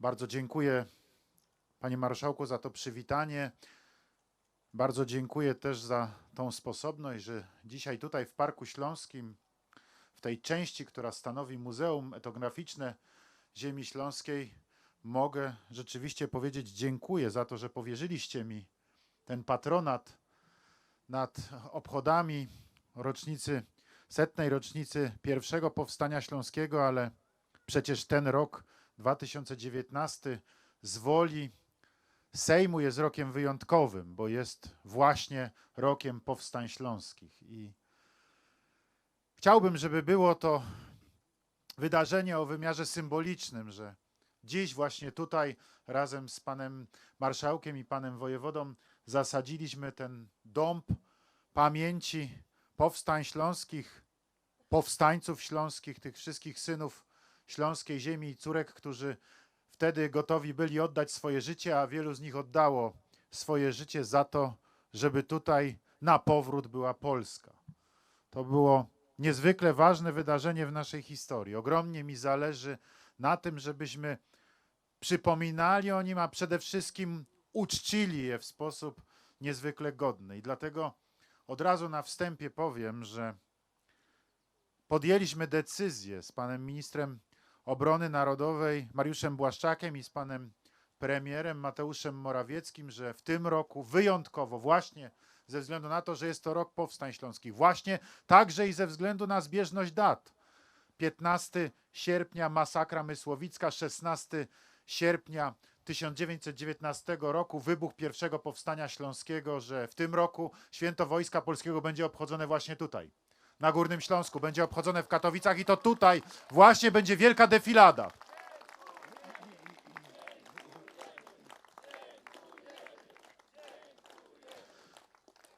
Bardzo dziękuję Panie Marszałku za to przywitanie. Bardzo dziękuję też za tą sposobność, że dzisiaj tutaj w Parku Śląskim, w tej części, która stanowi Muzeum Etnograficzne Ziemi Śląskiej, mogę rzeczywiście powiedzieć dziękuję za to, że powierzyliście mi ten patronat nad obchodami rocznicy, setnej rocznicy pierwszego powstania śląskiego, ale przecież ten rok 2019 z woli Sejmu jest rokiem wyjątkowym, bo jest właśnie rokiem powstań śląskich. I chciałbym, żeby było to wydarzenie o wymiarze symbolicznym, że dziś właśnie tutaj razem z panem marszałkiem i panem wojewodą zasadziliśmy ten dąb pamięci powstań śląskich, powstańców śląskich, tych wszystkich synów śląskiej ziemi i córek, którzy wtedy gotowi byli oddać swoje życie, a wielu z nich oddało swoje życie za to, żeby tutaj na powrót była Polska. To było niezwykle ważne wydarzenie w naszej historii. Ogromnie mi zależy na tym, żebyśmy przypominali o nim, a przede wszystkim uczcili je w sposób niezwykle godny. I dlatego od razu na wstępie powiem, że podjęliśmy decyzję z panem ministrem obrony narodowej Mariuszem Błaszczakiem i z panem premierem Mateuszem Morawieckim, że w tym roku wyjątkowo właśnie ze względu na to, że jest to rok powstań śląskich, właśnie także i ze względu na zbieżność dat. 15 sierpnia masakra Mysłowicka, 16 sierpnia 1919 roku wybuch pierwszego powstania śląskiego, że w tym roku święto Wojska Polskiego będzie obchodzone właśnie tutaj, na Górnym Śląsku, będzie obchodzone w Katowicach i to tutaj właśnie będzie wielka defilada.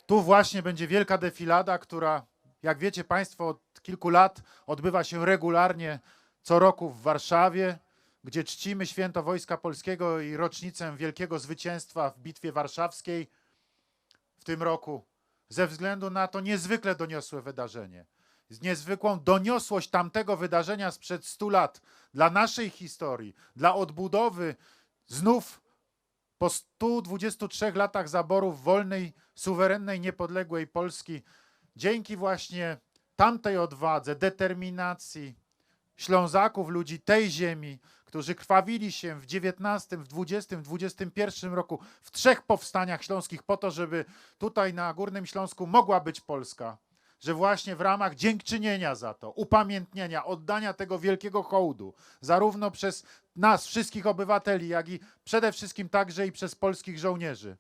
Tu właśnie będzie wielka defilada, która, jak wiecie Państwo, od kilku lat odbywa się regularnie co roku w Warszawie, gdzie czcimy święto Wojska Polskiego i rocznicę wielkiego zwycięstwa w Bitwie Warszawskiej w tym roku, ze względu na to niezwykle doniosłe wydarzenie. Z niezwykłą doniosłość tamtego wydarzenia sprzed 100 lat dla naszej historii, dla odbudowy znów po 123 latach zaborów wolnej, suwerennej, niepodległej Polski, dzięki właśnie tamtej odwadze, determinacji Ślązaków, ludzi tej ziemi, którzy krwawili się w XIX, w XX, w XXI roku w trzech powstaniach śląskich po to, żeby tutaj na Górnym Śląsku mogła być Polska. Że właśnie w ramach dziękczynienia za to, upamiętnienia, oddania tego wielkiego hołdu, zarówno przez nas, wszystkich obywateli, jak i przede wszystkim także i przez polskich żołnierzy.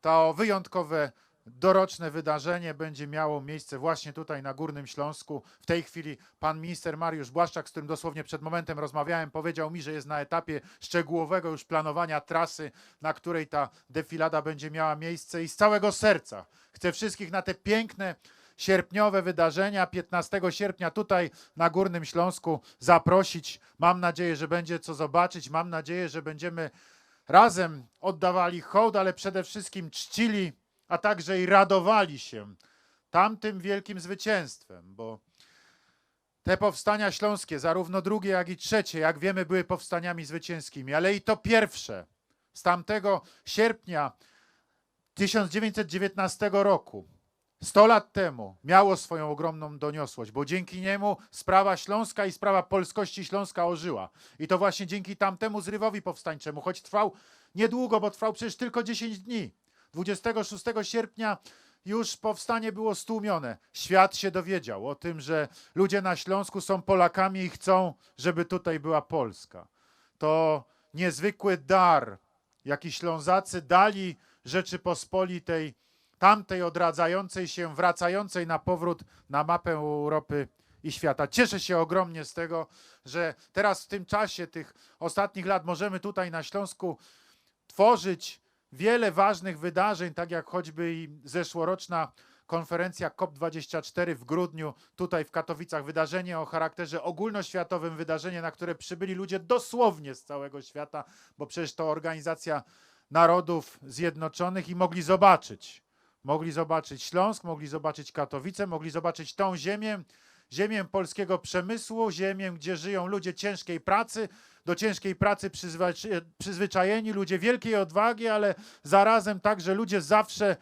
To wyjątkowe doroczne wydarzenie będzie miało miejsce właśnie tutaj na Górnym Śląsku. W tej chwili pan minister Mariusz Błaszczak, z którym dosłownie przed momentem rozmawiałem, powiedział mi, że jest na etapie szczegółowego już planowania trasy, na której ta defilada będzie miała miejsce i z całego serca chcę wszystkich na te piękne sierpniowe wydarzenia 15 sierpnia tutaj na Górnym Śląsku zaprosić. Mam nadzieję, że będzie co zobaczyć. Mam nadzieję, że będziemy razem oddawali hołd, ale przede wszystkim czcili, a także i radowali się tamtym wielkim zwycięstwem, bo te powstania śląskie, zarówno drugie, jak i trzecie, jak wiemy, były powstaniami zwycięskimi, ale i to pierwsze z tamtego sierpnia 1919 roku, 100 lat temu, miało swoją ogromną doniosłość, bo dzięki niemu sprawa śląska i sprawa polskości śląska ożyła. I to właśnie dzięki tamtemu zrywowi powstańczemu, choć trwał niedługo, bo trwał przecież tylko 10 dni. 26 sierpnia już powstanie było stłumione. Świat się dowiedział o tym, że ludzie na Śląsku są Polakami i chcą, żeby tutaj była Polska. To niezwykły dar, jaki Ślązacy dali Rzeczypospolitej, tamtej odradzającej się, wracającej na powrót na mapę Europy i świata. Cieszę się ogromnie z tego, że teraz w tym czasie tych ostatnich lat możemy tutaj na Śląsku tworzyć wiele ważnych wydarzeń, tak jak choćby i zeszłoroczna konferencja COP24 w grudniu tutaj w Katowicach. Wydarzenie o charakterze ogólnoświatowym, wydarzenie, na które przybyli ludzie dosłownie z całego świata, bo przecież to organizacja Narodów Zjednoczonych i mogli zobaczyć. Mogli zobaczyć Śląsk, mogli zobaczyć Katowice, mogli zobaczyć tą ziemię, ziemię polskiego przemysłu, ziemię, gdzie żyją ludzie ciężkiej pracy, do ciężkiej pracy przyzwyczaj- przyzwyczajeni, ludzie wielkiej odwagi, ale zarazem także ludzie zawsze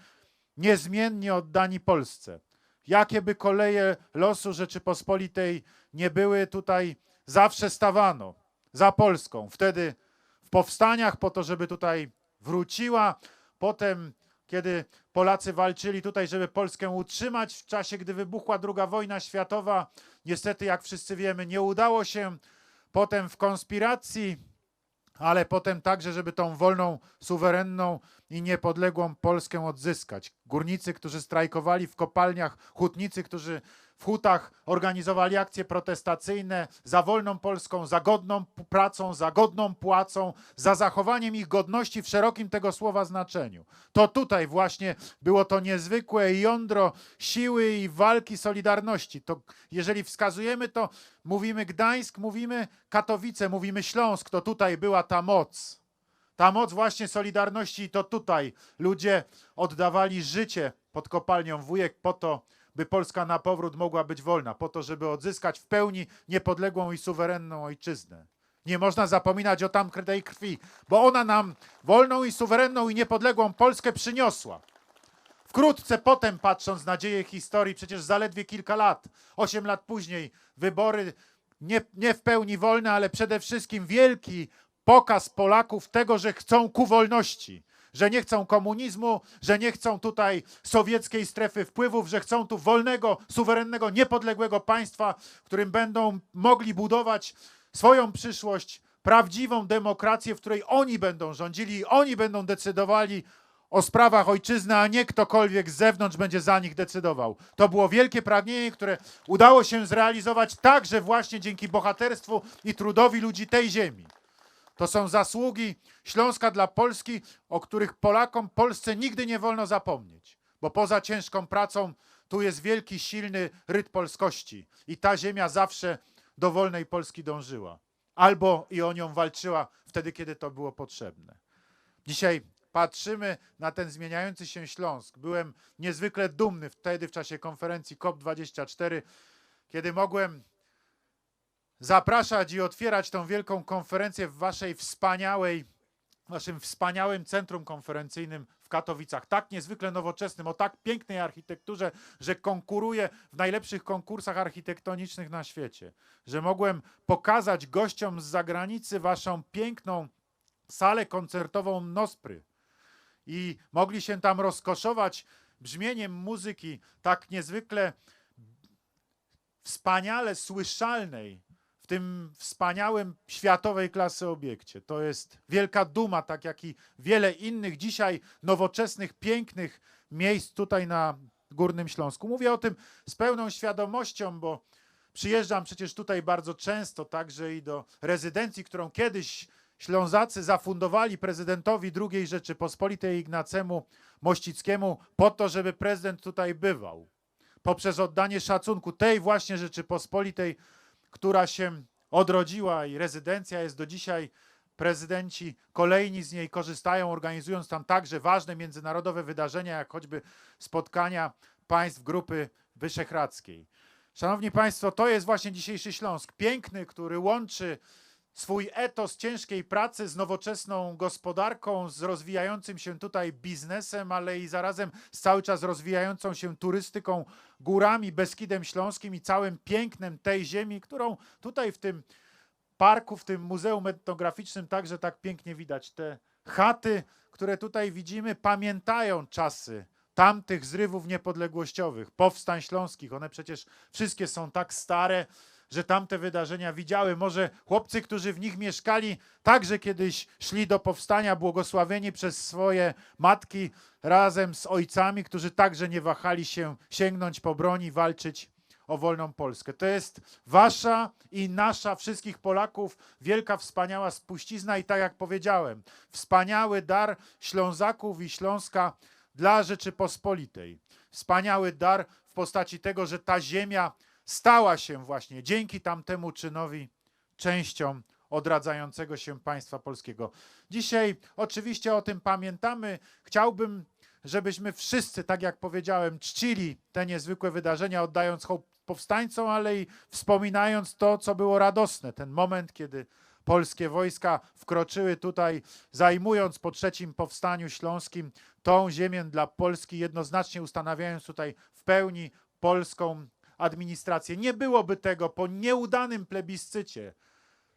niezmiennie oddani Polsce. Jakie by koleje losu Rzeczypospolitej nie były, tutaj zawsze stawano za Polską. Wtedy w powstaniach po to, żeby tutaj wróciła, potem kiedy Polacy walczyli tutaj, żeby Polskę utrzymać w czasie, gdy wybuchła II wojna światowa. Niestety, jak wszyscy wiemy, nie udało się. Potem w konspiracji, ale potem także, żeby tą wolną, suwerenną i niepodległą Polskę odzyskać. Górnicy, którzy strajkowali w kopalniach, hutnicy, którzy w hutach organizowali akcje protestacyjne za wolną Polską, za godną pracą, za godną płacą, za zachowaniem ich godności w szerokim tego słowa znaczeniu. To tutaj właśnie było to niezwykłe jądro siły i walki Solidarności. To jeżeli wskazujemy to, mówimy Gdańsk, mówimy Katowice, mówimy Śląsk, to tutaj była ta moc. Ta moc właśnie Solidarności to tutaj ludzie oddawali życie pod kopalnią Wujek po to, by Polska na powrót mogła być wolna, po to, żeby odzyskać w pełni niepodległą i suwerenną ojczyznę. Nie można zapominać o tamtej krwi, bo ona nam wolną i suwerenną i niepodległą Polskę przyniosła. Wkrótce potem, patrząc na dzieje historii, przecież zaledwie kilka lat, osiem lat później, wybory nie, nie w pełni wolne, ale przede wszystkim wielki pokaz Polaków tego, że chcą ku wolności, że nie chcą komunizmu, że nie chcą tutaj sowieckiej strefy wpływów, że chcą tu wolnego, suwerennego, niepodległego państwa, w którym będą mogli budować swoją przyszłość, prawdziwą demokrację, w której oni będą rządzili i oni będą decydowali o sprawach ojczyzny, a nie ktokolwiek z zewnątrz będzie za nich decydował. To było wielkie pragnienie, które udało się zrealizować także właśnie dzięki bohaterstwu i trudowi ludzi tej ziemi. To są zasługi Śląska dla Polski, o których Polakom, Polsce nigdy nie wolno zapomnieć. Bo poza ciężką pracą tu jest wielki, silny ryt polskości. I ta ziemia zawsze do wolnej Polski dążyła. Albo i o nią walczyła wtedy, kiedy to było potrzebne. Dzisiaj patrzymy na ten zmieniający się Śląsk. Byłem niezwykle dumny wtedy w czasie konferencji COP24, kiedy mogłem zapraszać i otwierać tą wielką konferencję w waszej wspaniałej, waszym wspaniałym centrum konferencyjnym w Katowicach. Tak niezwykle nowoczesnym, o tak pięknej architekturze, że konkuruje w najlepszych konkursach architektonicznych na świecie. Że mogłem pokazać gościom z zagranicy waszą piękną salę koncertową Nospry i mogli się tam rozkoszować brzmieniem muzyki tak niezwykle wspaniale słyszalnej tym wspaniałym światowej klasy obiekcie. To jest wielka duma, tak jak i wiele innych dzisiaj nowoczesnych, pięknych miejsc tutaj na Górnym Śląsku. Mówię o tym z pełną świadomością, bo przyjeżdżam przecież tutaj bardzo często, także i do rezydencji, którą kiedyś Ślązacy zafundowali prezydentowi II Rzeczypospolitej Ignacemu Mościckiemu po to, żeby prezydent tutaj bywał. Poprzez oddanie szacunku tej właśnie Rzeczypospolitej, która się odrodziła i rezydencja jest do dzisiaj. Prezydenci kolejni z niej korzystają, organizując tam także ważne międzynarodowe wydarzenia, jak choćby spotkania państw Grupy Wyszehradzkiej. Szanowni Państwo, to jest właśnie dzisiejszy Śląsk. Piękny, który łączy swój etos ciężkiej pracy z nowoczesną gospodarką, z rozwijającym się tutaj biznesem, ale i zarazem z cały czas rozwijającą się turystyką, górami, Beskidem Śląskim i całym pięknem tej ziemi, którą tutaj w tym parku, w tym Muzeum Etnograficznym także tak pięknie widać. Te chaty, które tutaj widzimy, pamiętają czasy tamtych zrywów niepodległościowych, powstań śląskich. One przecież wszystkie są tak stare, że tamte wydarzenia widziały. Może chłopcy, którzy w nich mieszkali, także kiedyś szli do powstania, błogosławieni przez swoje matki razem z ojcami, którzy także nie wahali się sięgnąć po broń i walczyć o wolną Polskę. To jest wasza i nasza, wszystkich Polaków, wielka, wspaniała spuścizna i tak jak powiedziałem, wspaniały dar Ślązaków i Śląska dla Rzeczypospolitej. Wspaniały dar w postaci tego, że ta ziemia stała się właśnie dzięki tamtemu czynowi częścią odradzającego się państwa polskiego. Dzisiaj oczywiście o tym pamiętamy. Chciałbym, żebyśmy wszyscy, tak jak powiedziałem, czcili te niezwykłe wydarzenia, oddając hołd powstańcom, ale i wspominając to, co było radosne. Ten moment, kiedy polskie wojska wkroczyły tutaj, zajmując po trzecim powstaniu śląskim tą ziemię dla Polski, jednoznacznie ustanawiając tutaj w pełni polską administrację. Nie byłoby tego po nieudanym plebiscycie,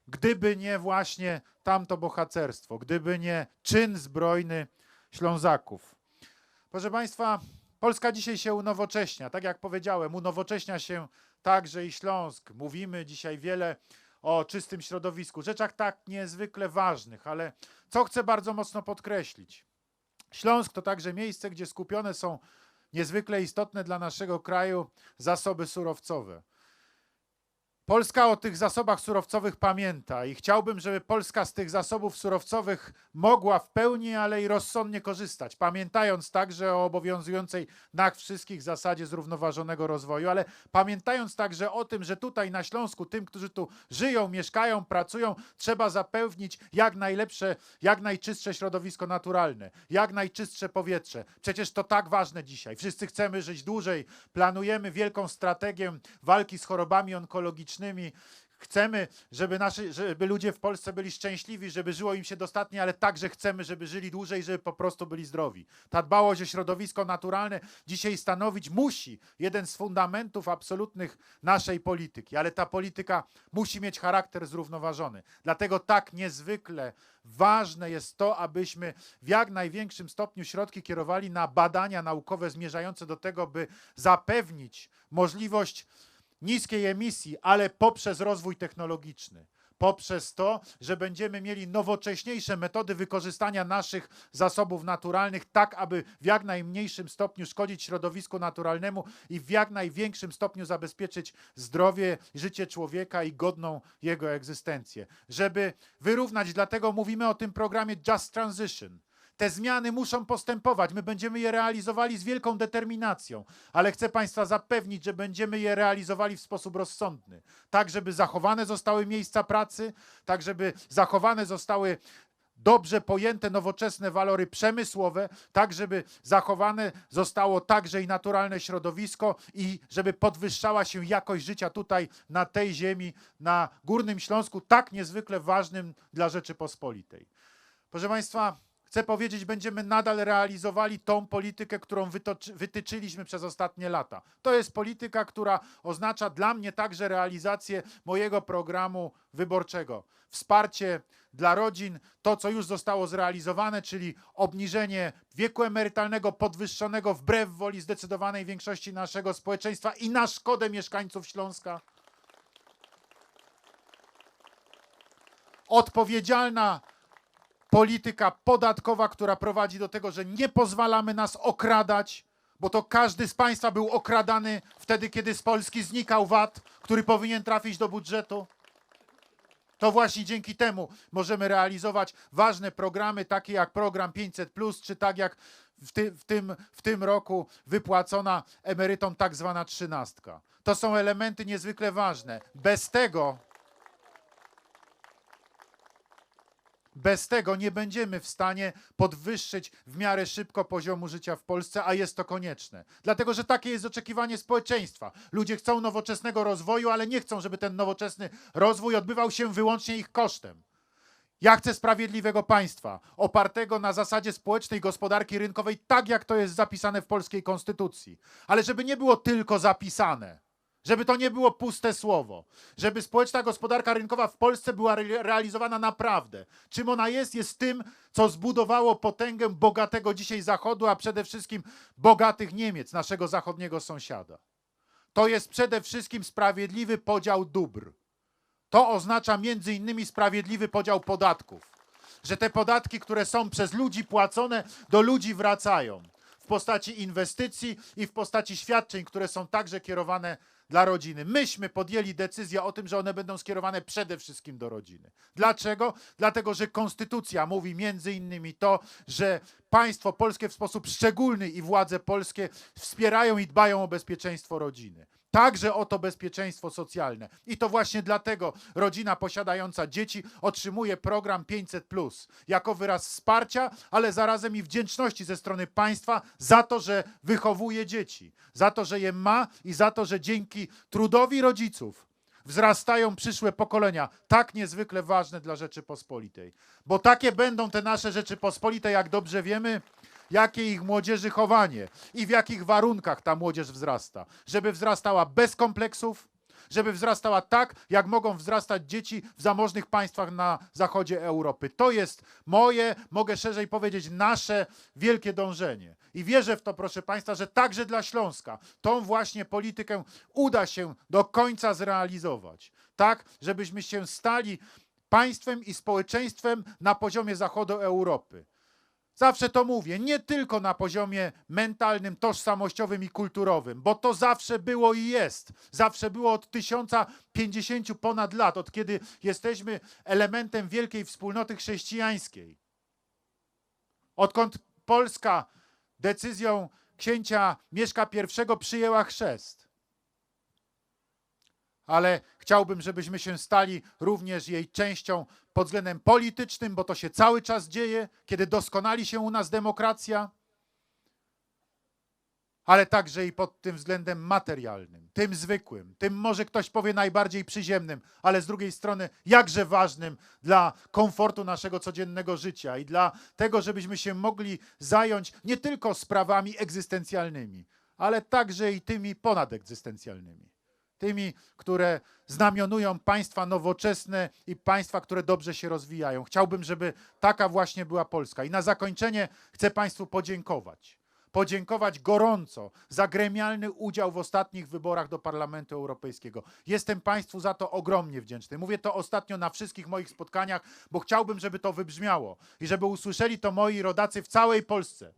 gdyby nie właśnie tamto bohaterstwo, gdyby nie czyn zbrojny Ślązaków. Proszę Państwa, Polska dzisiaj się unowocześnia. Tak jak powiedziałem, unowocześnia się także i Śląsk. Mówimy dzisiaj wiele o czystym środowisku, rzeczach tak niezwykle ważnych, ale co chcę bardzo mocno podkreślić. Śląsk to także miejsce, gdzie skupione są niezwykle istotne dla naszego kraju zasoby surowcowe. Polska o tych zasobach surowcowych pamięta i chciałbym, żeby Polska z tych zasobów surowcowych mogła w pełni, ale i rozsądnie korzystać, pamiętając także o obowiązującej nas wszystkich zasadzie zrównoważonego rozwoju, ale pamiętając także o tym, że tutaj na Śląsku, tym, którzy tu żyją, mieszkają, pracują, trzeba zapewnić jak najlepsze, jak najczystsze środowisko naturalne, jak najczystsze powietrze. Przecież to tak ważne dzisiaj. Wszyscy chcemy żyć dłużej, planujemy wielką strategię walki z chorobami onkologicznymi. Chcemy, żeby, nasi, żeby ludzie w Polsce byli szczęśliwi, żeby żyło im się dostatnie, ale także chcemy, żeby żyli dłużej, żeby po prostu byli zdrowi. Ta dbałość o środowisko naturalne dzisiaj stanowić musi jeden z fundamentów absolutnych naszej polityki, ale ta polityka musi mieć charakter zrównoważony. Dlatego tak niezwykle ważne jest to, abyśmy w jak największym stopniu środki kierowali na badania naukowe zmierzające do tego, by zapewnić możliwość niskiej emisji, ale poprzez rozwój technologiczny. Poprzez to, że będziemy mieli nowocześniejsze metody wykorzystania naszych zasobów naturalnych, tak aby w jak najmniejszym stopniu szkodzić środowisku naturalnemu i w jak największym stopniu zabezpieczyć zdrowie, życie człowieka i godną jego egzystencję. Żeby wyrównać, dlatego mówimy o tym programie Just Transition. Te zmiany muszą postępować. My będziemy je realizowali z wielką determinacją, ale chcę Państwa zapewnić, że będziemy je realizowali w sposób rozsądny, tak żeby zachowane zostały miejsca pracy, tak żeby zachowane zostały dobrze pojęte nowoczesne walory przemysłowe, tak żeby zachowane zostało także i naturalne środowisko i żeby podwyższała się jakość życia tutaj na tej ziemi, na Górnym Śląsku, tak niezwykle ważnym dla Rzeczypospolitej. Proszę Państwa, chcę powiedzieć, będziemy nadal realizowali tą politykę, którą wytyczyliśmy przez ostatnie lata. To jest polityka, która oznacza dla mnie także realizację mojego programu wyborczego. Wsparcie dla rodzin, to co już zostało zrealizowane, czyli obniżenie wieku emerytalnego podwyższonego wbrew woli zdecydowanej większości naszego społeczeństwa i na szkodę mieszkańców Śląska. Odpowiedzialna polityka podatkowa, która prowadzi do tego, że nie pozwalamy nas okradać, bo to każdy z Państwa był okradany wtedy, kiedy z Polski znikał VAT, który powinien trafić do budżetu. To właśnie dzięki temu możemy realizować ważne programy, takie jak program 500, czy tak jak w, ty, w, tym, w tym roku wypłacona emerytom tak zwana trzynastka. To są elementy niezwykle ważne. Bez tego Bez tego nie będziemy w stanie podwyższyć w miarę szybko poziomu życia w Polsce, a jest to konieczne. Dlatego, że takie jest oczekiwanie społeczeństwa. Ludzie chcą nowoczesnego rozwoju, ale nie chcą, żeby ten nowoczesny rozwój odbywał się wyłącznie ich kosztem. Ja chcę sprawiedliwego państwa, opartego na zasadzie społecznej gospodarki rynkowej, tak jak to jest zapisane w polskiej konstytucji. Ale żeby nie było tylko zapisane żeby to nie było puste słowo, żeby społeczna gospodarka rynkowa w Polsce była re realizowana naprawdę. Czym ona jest? Jest tym, co zbudowało potęgę bogatego dzisiaj Zachodu, a przede wszystkim bogatych Niemiec, naszego zachodniego sąsiada. To jest przede wszystkim sprawiedliwy podział dóbr. To oznacza między innymi sprawiedliwy podział podatków. Że te podatki, które są przez ludzi płacone, do ludzi wracają w postaci inwestycji i w postaci świadczeń, które są także kierowane dla rodziny. Myśmy podjęli decyzję o tym, że one będą skierowane przede wszystkim do rodziny. Dlaczego? Dlatego, że konstytucja mówi między innymi to, że państwo polskie w sposób szczególny i władze polskie wspierają i dbają o bezpieczeństwo rodziny także o to bezpieczeństwo socjalne. I to właśnie dlatego rodzina posiadająca dzieci otrzymuje program 500 jako wyraz wsparcia, ale zarazem i wdzięczności ze strony państwa za to, że wychowuje dzieci, za to, że je ma i za to, że dzięki trudowi rodziców wzrastają przyszłe pokolenia, tak niezwykle ważne dla Rzeczypospolitej. Bo takie będą te nasze Rzeczypospolite, jak dobrze wiemy, jakie ich młodzieży chowanie i w jakich warunkach ta młodzież wzrasta. Żeby wzrastała bez kompleksów, żeby wzrastała tak, jak mogą wzrastać dzieci w zamożnych państwach na zachodzie Europy. To jest moje, mogę szerzej powiedzieć, nasze wielkie dążenie. I wierzę w to, proszę Państwa, że także dla Śląska tą właśnie politykę uda się do końca zrealizować. Tak, żebyśmy się stali państwem i społeczeństwem na poziomie zachodu Europy. Zawsze to mówię, nie tylko na poziomie mentalnym, tożsamościowym i kulturowym, bo to zawsze było i jest. Zawsze było od 1050 ponad lat, od kiedy jesteśmy elementem wielkiej wspólnoty chrześcijańskiej. Odkąd Polska decyzją księcia Mieszka I przyjęła chrzest. Ale chciałbym, żebyśmy się stali również jej częścią pod względem politycznym, bo to się cały czas dzieje, kiedy doskonali się u nas demokracja, ale także i pod tym względem materialnym, tym zwykłym, tym może ktoś powie najbardziej przyziemnym, ale z drugiej strony jakże ważnym dla komfortu naszego codziennego życia i dla tego, żebyśmy się mogli zająć nie tylko sprawami egzystencjalnymi, ale także i tymi ponadegzystencjalnymi tymi, które znamionują państwa nowoczesne i państwa, które dobrze się rozwijają. Chciałbym, żeby taka właśnie była Polska. I na zakończenie chcę Państwu podziękować. Podziękować gorąco za gremialny udział w ostatnich wyborach do Parlamentu Europejskiego. Jestem Państwu za to ogromnie wdzięczny. Mówię to ostatnio na wszystkich moich spotkaniach, bo chciałbym, żeby to wybrzmiało i żeby usłyszeli to moi rodacy w całej Polsce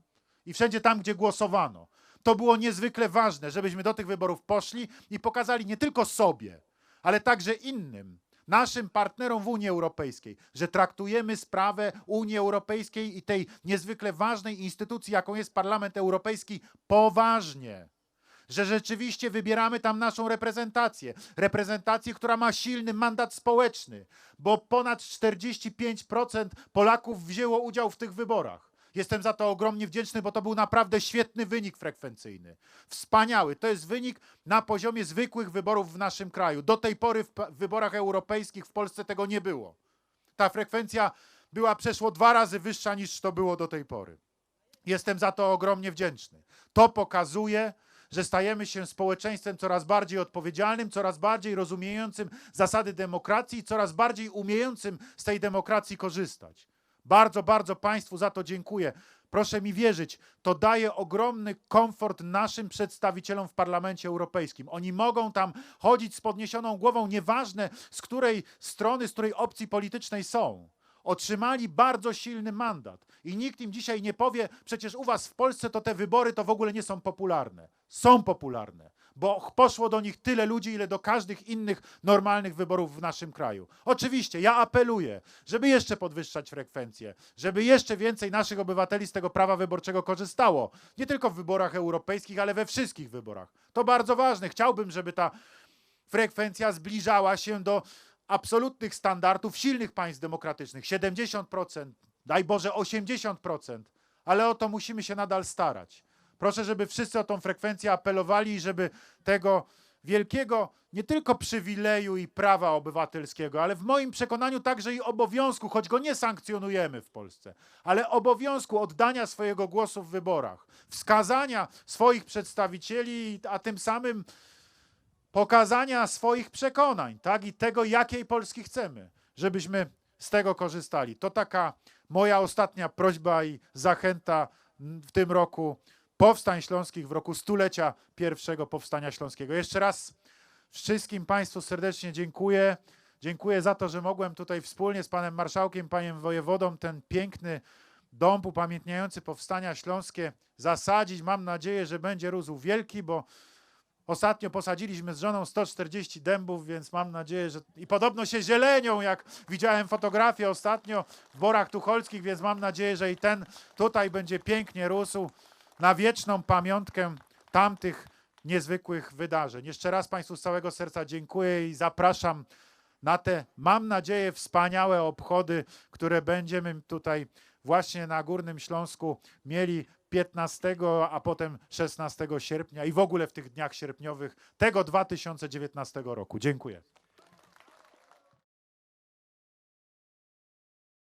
i wszędzie tam, gdzie głosowano. To było niezwykle ważne, żebyśmy do tych wyborów poszli i pokazali nie tylko sobie, ale także innym, naszym partnerom w Unii Europejskiej, że traktujemy sprawę Unii Europejskiej i tej niezwykle ważnej instytucji, jaką jest Parlament Europejski, poważnie. Że rzeczywiście wybieramy tam naszą reprezentację. Reprezentację, która ma silny mandat społeczny, bo ponad 45% Polaków wzięło udział w tych wyborach. Jestem za to ogromnie wdzięczny, bo to był naprawdę świetny wynik frekwencyjny. Wspaniały. To jest wynik na poziomie zwykłych wyborów w naszym kraju. Do tej pory w, w wyborach europejskich w Polsce tego nie było. Ta frekwencja była przeszło dwa razy wyższa niż to było do tej pory. Jestem za to ogromnie wdzięczny. To pokazuje, że stajemy się społeczeństwem coraz bardziej odpowiedzialnym, coraz bardziej rozumiejącym zasady demokracji, coraz bardziej umiejącym z tej demokracji korzystać. Bardzo, bardzo Państwu za to dziękuję. Proszę mi wierzyć, to daje ogromny komfort naszym przedstawicielom w Parlamencie Europejskim. Oni mogą tam chodzić z podniesioną głową, nieważne z której strony, z której opcji politycznej są. Otrzymali bardzo silny mandat i nikt im dzisiaj nie powie, przecież u was w Polsce to te wybory to w ogóle nie są popularne. Są popularne bo poszło do nich tyle ludzi, ile do każdych innych normalnych wyborów w naszym kraju. Oczywiście, ja apeluję, żeby jeszcze podwyższać frekwencję, żeby jeszcze więcej naszych obywateli z tego prawa wyborczego korzystało. Nie tylko w wyborach europejskich, ale we wszystkich wyborach. To bardzo ważne. Chciałbym, żeby ta frekwencja zbliżała się do absolutnych standardów silnych państw demokratycznych 70%, daj Boże 80%, ale o to musimy się nadal starać. Proszę, żeby wszyscy o tą frekwencję apelowali i żeby tego wielkiego nie tylko przywileju i prawa obywatelskiego, ale w moim przekonaniu także i obowiązku, choć go nie sankcjonujemy w Polsce, ale obowiązku oddania swojego głosu w wyborach, wskazania swoich przedstawicieli, a tym samym pokazania swoich przekonań, tak, i tego, jakiej Polski chcemy, żebyśmy z tego korzystali. To taka moja ostatnia prośba i zachęta w tym roku powstań śląskich w roku stulecia pierwszego powstania śląskiego. Jeszcze raz wszystkim Państwu serdecznie dziękuję. Dziękuję za to, że mogłem tutaj wspólnie z panem marszałkiem, panem wojewodą ten piękny dom upamiętniający powstania śląskie zasadzić. Mam nadzieję, że będzie rósł wielki, bo ostatnio posadziliśmy z żoną 140 dębów, więc mam nadzieję, że i podobno się zielenią, jak widziałem fotografię ostatnio w Borach Tucholskich, więc mam nadzieję, że i ten tutaj będzie pięknie rósł na wieczną pamiątkę tamtych niezwykłych wydarzeń. Jeszcze raz Państwu z całego serca dziękuję i zapraszam na te, mam nadzieję, wspaniałe obchody, które będziemy tutaj właśnie na Górnym Śląsku mieli 15, a potem 16 sierpnia i w ogóle w tych dniach sierpniowych tego 2019 roku. Dziękuję.